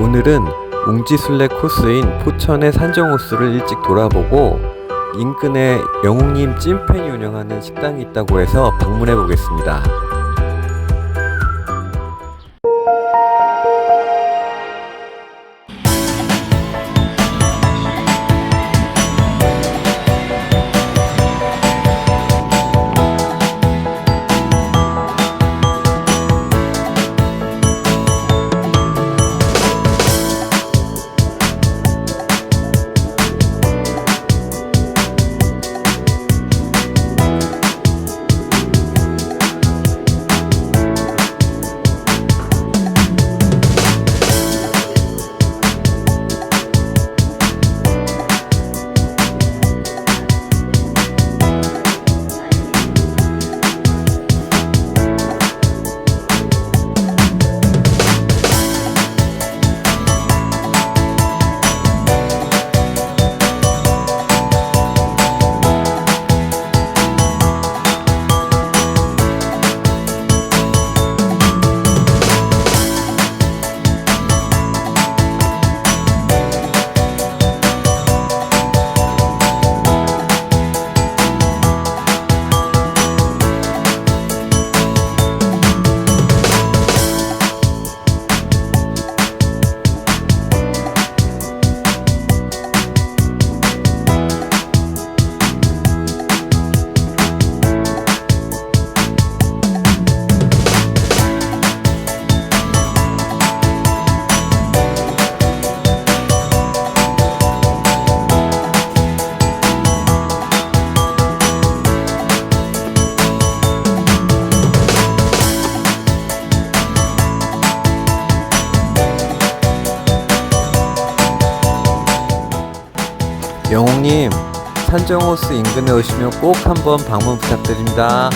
오늘은 웅지순례 코스인 포천의 산정호수를 일찍 돌아보고 인근에 영웅님 찐팬이 운영하는 식당이 있다고 해서 방문해 보겠습니다. 영웅님, 산정호수 인근에 오시면 꼭 한번 방문 부탁드립니다.